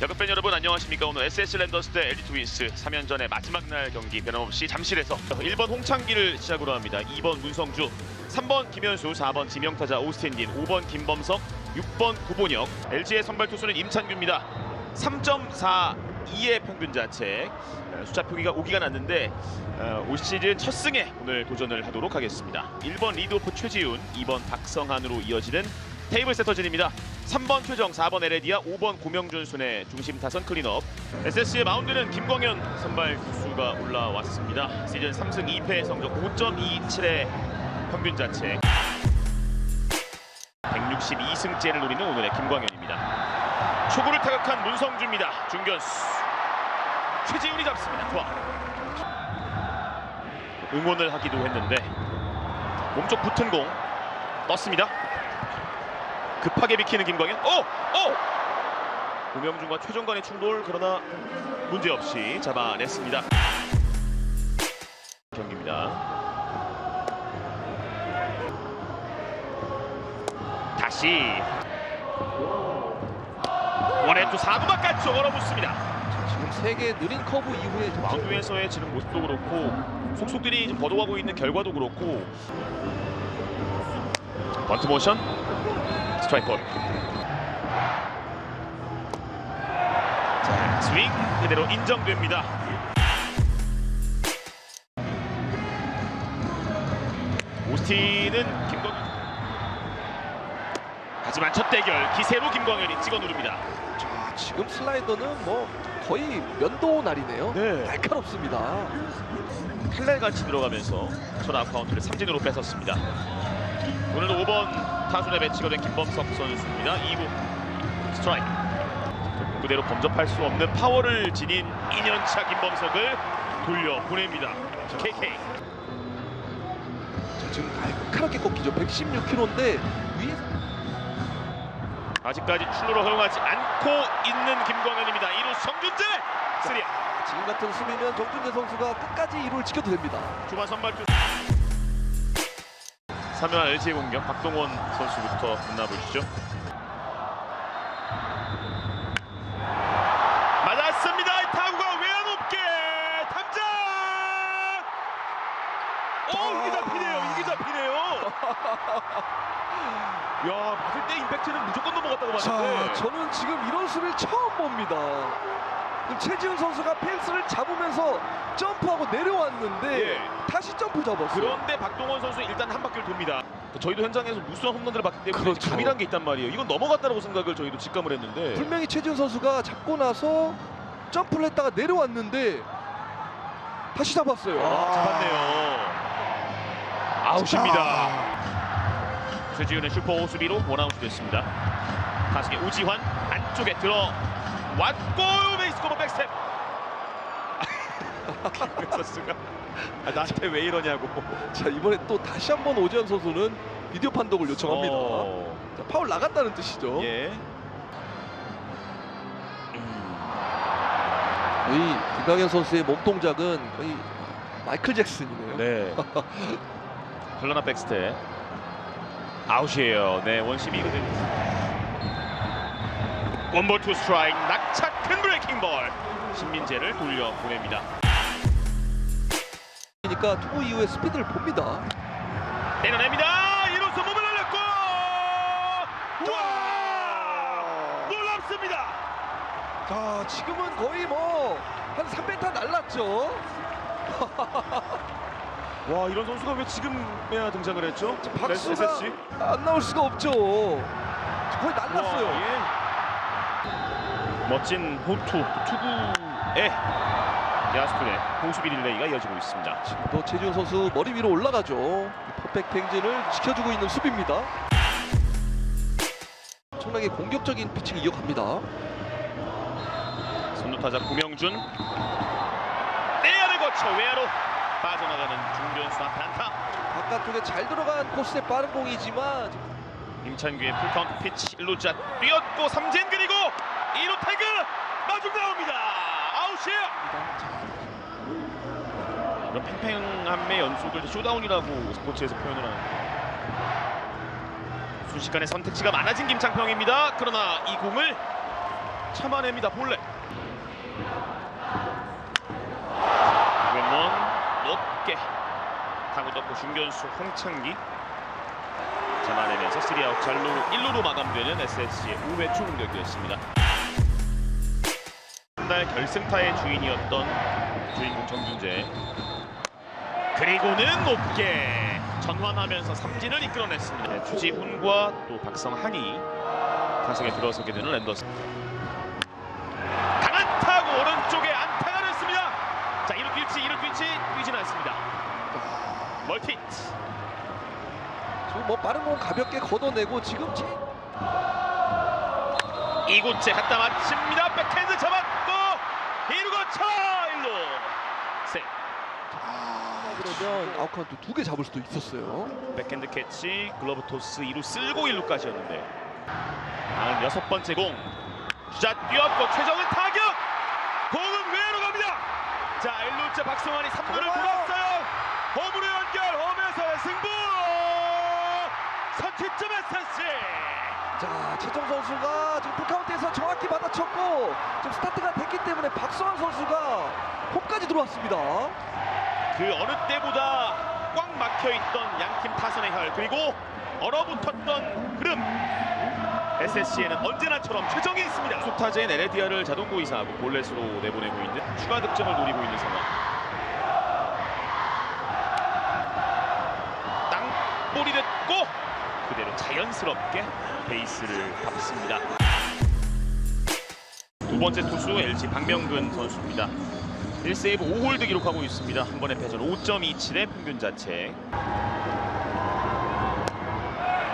야구팬 여러분 안녕하십니까? 오늘 SS 랜더스 대 엘리트 윈스. 3연전의 마지막 날 경기 변함없이 잠실에서 1번 홍창기를 시작으로 합니다. 2번 문성주 3번 김현수 4번 지명타자 오스틴딘 5번 김범석 6번 구본혁. LG의 선발 투수는 임찬규입니다. 3.42의 평균 자책. 어, 숫자 표기가 오기가 났는데 어, 올 시즌 첫 승에 오늘 도전을 하도록 하겠습니다. 1번 리드오프 최지훈 2번 박성한으로 이어지는 테이블 세터진입니다 3번 최정, 4번 에레디아, 5번 고명준 순의 중심 타선 클린업. SS의 마운드는 김광현 선발 투수가 올라왔습니다. 시즌 3승 2패 성적 5.27의 평균 자책. 162승째를 노리는 오늘의 김광현입니다. 초구를 타격한 문성주입니다. 중견수. 최지훈이 잡습니다. 투아. 응원을 하기도 했는데 몸쪽 붙은 공 떴습니다. 급하게 비키는 김광현. 오! 오! 고명준과 최종 간의 충돌 그러나 문제없이 잡아냈습니다. 경기입니다. 다시 원앤투 4구 바깥쪽 얼어붙습니다. 지금 세개 느린 커브 이후에 좀 마운드에서의 지금 모습도 그렇고 속속들이 좀 버도가고 있는 결과도 그렇고 번트 모션 스트라이크 볼. 자 스윙 그대로 인정됩니다. 오스틴은 김광현 하지만 첫 대결 기세로 김광현이 찍어 누릅니다. 자, 지금 슬라이더는 뭐 거의 면도 날이네요. 네. 날카롭습니다. 칼날같이 들어가면서 첫 아웃카운트를 삼진으로 뺏었습니다. 오늘 5번 타순에 배치가 된 김범석 선수입니다. 2구 스트라이크. 그대로 범접할 수 없는 파워를 지닌 2년차 김범석을 돌려 보냅니다. KK. 자, 지금 날카롭게 꺾이죠. 116km인데 위에서 아직까지 출루를 허용하지 않고 있는 김광현입니다. 2루 성준재 3리 지금 같은 수비면 정준재 선수가 끝까지 1루를 지켜도 됩니다. 주반 선발 투수 3연 LG의 공격 박동원 선수부터 만나보시죠. 맞았습니다. 이 타구가 외야 높게 탐장. 오 이게 잡히네요. 이게 잡히네요. 야 맞을 때 임팩트는 무조건 넘어갔다고 자, 봤는데. 저는 지금 이런 수비를 처음 봅니다. 최지훈 선수가 펜스를 잡으면서 점프하고 내려왔는데 예. 다시 점프 잡았어요. 그런데 박동원 선수 일단 한 바퀴를 돕니다. 저희도 현장에서 무수한 홈런들을 봤기 때문에 그렇죠. 감이란 게 있단 말이에요. 이건 넘어갔다고 생각을 저희도 직감을 했는데. 분명히 최지훈 선수가 잡고 나서 점프를 했다가 내려왔는데 다시 잡았어요. 아, 잡았네요. 아웃입니다. 최지훈의 슈퍼 수비로 원아웃이 됐습니다. 타석의 우지환 안쪽에 들어 왔고 베이스 커버 백스텝. 선수가 아, 나한테 왜 이러냐고. 자 이번에 또 다시 한번 오지환 선수는 비디오 판독을 요청합니다. 어, 자, 파울 나갔다는 뜻이죠. 예. 거의 김강현 선수의 몸 동작은 거의 마이클 잭슨이네요. 네. 컬러나 백스텝. 아웃이에요. 네, 원심이 이거든. 원볼 투 스트라이크 낙차 큰 브레이킹 볼. 신민재를 돌려 보냅니다. 그러니까 투구 이후에 스피드를 봅니다. 때려냅니다. 이로써 몸을 날렸고. 와! 놀랍습니다. 자 지금은 거의 뭐 한 3m 날랐죠. 와, 이런 선수가 왜 지금에야 등장을 했죠? 박수가? 안 나올 수가 없죠. 거의 날랐어요. 와, 예. 멋진 호투 투구의 야스톤의 호수비 릴레이가 이어지고 있습니다. 또 최지훈 선수 머리 위로 올라가죠. 퍼펙트 행진을 지켜주고 있는 수비입니다. 엄청나게 공격적인 피칭 이어갑니다. 선두 타자 구명준 내야를 거쳐 외야로 빠져나가는 중견수 단타 바깥쪽에 잘 들어간 코스의 빠른 공이지만 임찬규의 풀카운트 피치 1루자 뛰었고 삼진 그리고 2루 태그 마중 나옵니다. 아웃이에요. 이런 팽팽함의 연속을 쇼다운이라고 스포츠에서 표현을 하는데 순식간에 선택지가 많아진 김창평입니다. 그러나 이 공을 참아냅니다 볼넷. 왼원 높게 타고 떴고 중견수 홍창기. 잡아내면서 3아웃 잘루 1루로 마감되는 SSG의 5회 초 공격이었습니다 한달 결승타의 주인이었던 주인공 정준재. 그리고는 높게 전환하면서 삼진을 이끌어냈습니다. 네, 추지훈과 또 박성한이 타석에 들어서게 되는 랜더스. 강한 타구 오른쪽에 안타가 됐습니다. 자 1루 뛸지 1루 뛸지 뛰진 않습니다. 멀티. 지금 뭐 빠른 공 가볍게 걷어내고 지금 제... 이곳에 갖다 맞춥니다. 백핸드 잡았고 1루 거쳐 1루. 세. 그러면 아웃카운트 두 개 잡을 수도 있었어요. 백핸드 캐치 글러브 토스 2루 쓸고 1루까지였는데. 다음 여섯 번째 공. 주자 뛰었고 최정은 타격! 공은 외로 갑니다. 자 1루째 박성환이 3루를 들어와요. 돌았어요. 홈으로 연결 홈에서의 승부 선취점 SSC 자, 최정 선수가 지금 풀카운트에서 정확히 받아쳤고 지금 스타트가 됐기 때문에 박성환 선수가 홈까지 들어왔습니다. 그 어느 때보다 꽉 막혀있던 양팀 타선의 혈 그리고 얼어붙었던 흐름. SSC에는 언제나처럼 최정이 있습니다. 수타제인 에레디아를 자동고 이사하고 볼넷으로 내보내고 있는 추가 득점을 노리고 있는 상황 땅볼이 됐고 그대로 자연스럽게 베이스를 밟습니다 두 번째 투수 LG 박명근 선수입니다 1세이브 5홀드 기록하고 있습니다. 한 번의 패전 5.27의 평균 자체.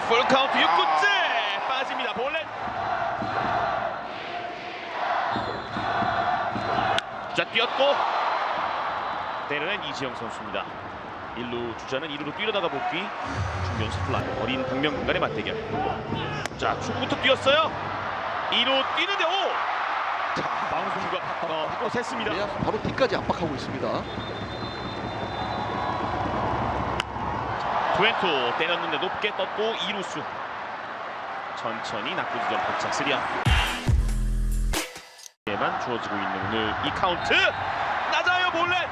풀 카운트 6구째 빠집니다. 볼넷. 자 뛰었고 때려낸 이지영 선수입니다. 1루 주자는 2루로 뛰려다가 복귀. 중견수 플라이. 어린 박명근 간의 맞대결. 자 축구부터 뛰었어요. 2루 뛰는데 오! 자, 어, 바꿔 샜습니다. 바로 뒤까지 압박하고 있습니다. 투앤투 때렸는데 높게 떴고 이루수. 천천히 낙구 지점 도착 3아 에만 주어지고 있는 오늘 이 카운트. 낮아요 볼넷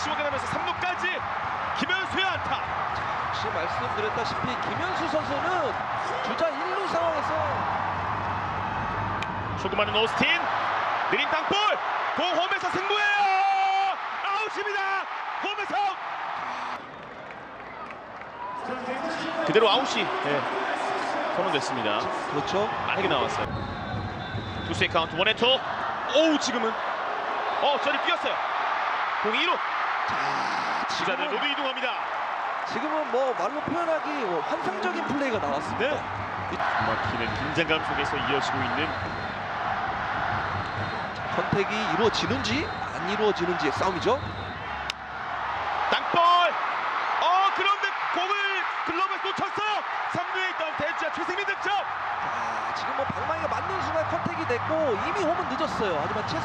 치 확인하면서 3루까지 김현수의 안타. 혹시 말씀드렸다시피 김현수 선수는 주자 1루 상황에서 조그마한 오스틴 느린 땅볼 공 홈에서 승부해요. 아웃입니다. 홈에서 아웃. 그대로 아웃이 네, 선언됐습니다. 그렇죠. 빠르게 나왔어요. 투스의 카운트 원앤투. 오우 지금은. 어 저리 뛰었어요. 공 2루. 주 지금은, 모두 이동합니다 지금은 뭐 말로 표현하기 뭐 환상적인 플레이가 나왔습니다. 네 막히는 긴장감 속에서 이어지고 있는 선택이 이루어지는지 안 이루어지는지의 싸움이죠. 땅볼 어 그런데 공을 글러브에 놓쳤어요 3루에 있던 대주자 최승민 득점 아, 지금 뭐 방망이가 맞는 순간 컨택이 됐고 이미 홈은 늦었어요. 하지만 최,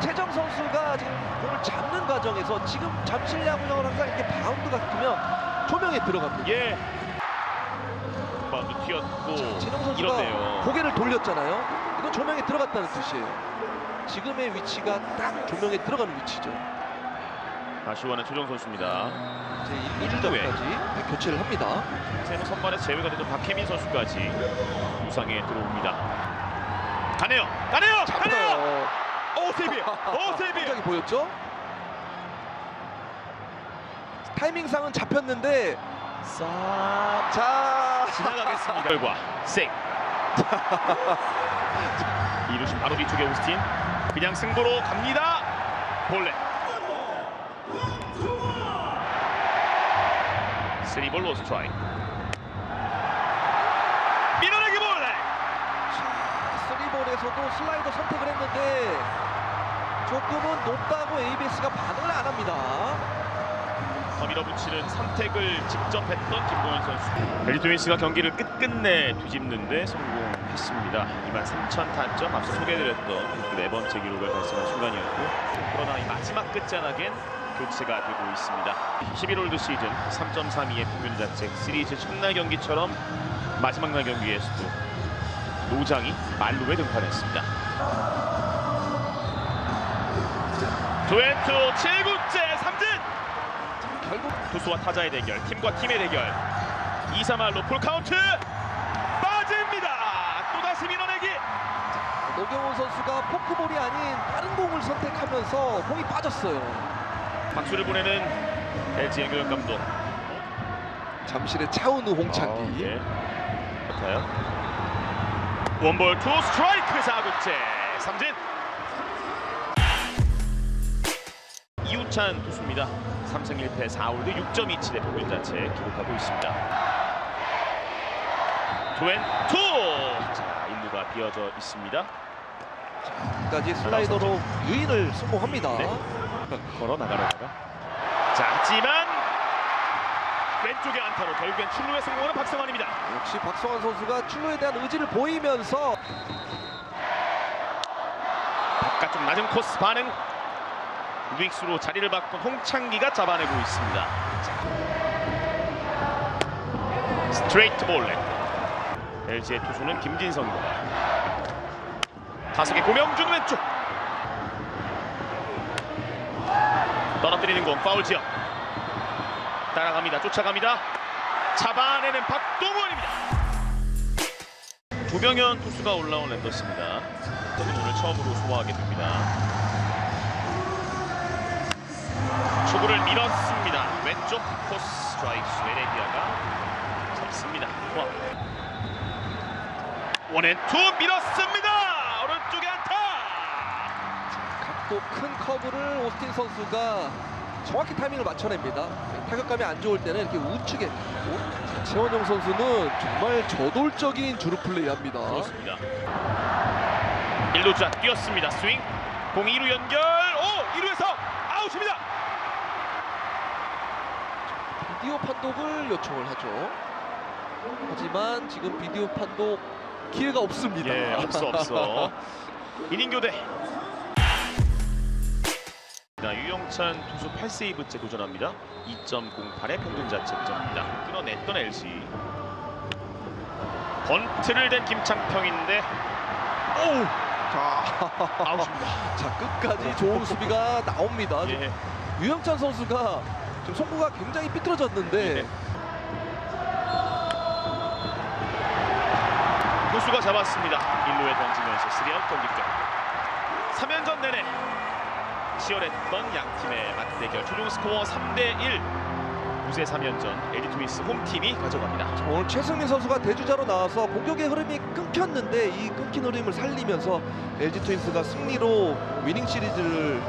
최정 선수가 지금 공을 잡는 과정에서 지금 잠실 야구장은 항상 이렇게 바운드가 크면 조명에 들어갑니다. 예 바운드 튀었고 진영 선수가 이렇네요 고개를 돌렸잖아요. 이건 조명에 들어갔다는 뜻이에요. 지금의 위치가 딱 조명에 들어가는 위치죠. 아쉬워하는 최정 선수입니다 이제 1주자까지 교체를 합니다. 세무 선발에서 제외가 됐던 박혜민 선수까지 부상에 들어옵니다 가네요 가네요 가네요 잡아요. 오 세이브 오 세이브 굉장히 보였죠? 타이밍상은 잡혔는데 싹 자 지나가겠습니다. 결과 세이브 이루신 바로 뒤쪽에 오스틴. 그냥 승부로 갑니다. 로스 트라이 밀어내기 볼넷 쓰리 볼에서도 슬라이더 선택을 했는데 조금은 높다고 ABS가 반응을 안 합니다. 더 밀어붙이는 선택을 직접 했던 김동현 선수 벨리 트윈스가 경기를 끝끝내 뒤집는데 성공했습니다 2만 3천 타점 앞서 소개해드렸던 그네 번째 기록을 달성한 순간이었고 그러나 이 마지막 끝자락엔 교체가 되고 있습니다. 11홀드 시즌 3.32의 평균 자책 시리즈 첫날 경기처럼 마지막 날 경기에서도 노장이 말루에 등판했습니다. 두엔투 7구째 삼진 결국 투수와 타자의 대결, 팀과 팀의 대결. 2, 3할로 풀 카운트 빠집니다. 또다시 밀어내기. 노경훈 선수가 포크볼이 아닌 다른 공을 선택하면서 공이 빠졌어요. 박수를 보내는 LG 연교영 감독. 잠실의 차은우 홍창기. 아, 예. 같아요. 원볼 투 스트라이크 4구째 삼진. 이우찬 투수입니다. 3승 1패 4홀드 6.27의 평균 자체 기록하고 있습니다. 투앤투 자 1루가 비어져 있습니다. 까지 슬라이더로 유인을 성공합니다. 네. 걸어 나가려다가 자 하지만 왼쪽의 안타로 결국엔 출루에 성공하는 박성환입니다. 역시 박성환 선수가 출루에 대한 의지를 보이면서 바깥쪽 낮은 코스 반응 우익수로 자리를 바꾼 홍창기가 잡아내고 있습니다. 자. 스트레이트 볼넷 LG의 투수는 김진성입니다. 타석의 고명준 왼쪽 떨어뜨리는 공 파울 지역 따라갑니다. 쫓아갑니다. 잡아내는 박동원입니다. 조병현 투수가 올라온 랜더스입니다. 오늘 처음으로 소화하게 됩니다. 초구를 밀었습니다. 왼쪽 코스 스트라이크 베네디아가 잡습니다. 포함 원앤투 밀었습니다. 오른쪽에 안타. 각도 큰 커브를 오스틴 선수가 정확히 타이밍을 맞춰냅니다. 타격감이 안 좋을 때는 이렇게 우측에 오- 최원영 선수는 정말 저돌적인 주루 플레이합니다. 그렇습니다. 1루자 뛰었습니다. 스윙. 공 2루 연결. 오! 2루에서 아웃입니다. 비디오 판독을 요청을 하죠. 하지만 지금 비디오 판독 기회가 없습니다. 예 없어 없어. 이닝 교대. 자, 유영찬 투수 8세이브째 도전합니다. 2.08의 평균 자책점입니다. 끊어냈던 LG 번트를 댄 김창평인데 오우! 자, 아웃입니다. 자 끝까지 좋은 수비가 나옵니다. 예. 유영찬 선수가 지금 송구가 굉장히 삐뚤어졌는데. 네. 투수가 잡았습니다. 1루에 던지면서 3아웃 경기 끝 3연전 내내 치열했던 양 팀의 맞대결. 최종 스코어 3대1 무세 3연전 에디 트윈스 홈팀이 가져갑니다. 오늘 최승민 선수가 대주자로 나와서 공격의 흐름이 끊겼는데 이 끊긴 흐름을 살리면서 LG 트윈스가 승리로 위닝 시리즈를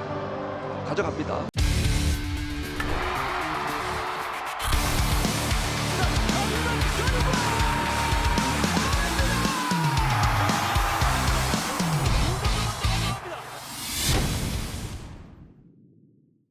가져갑니다.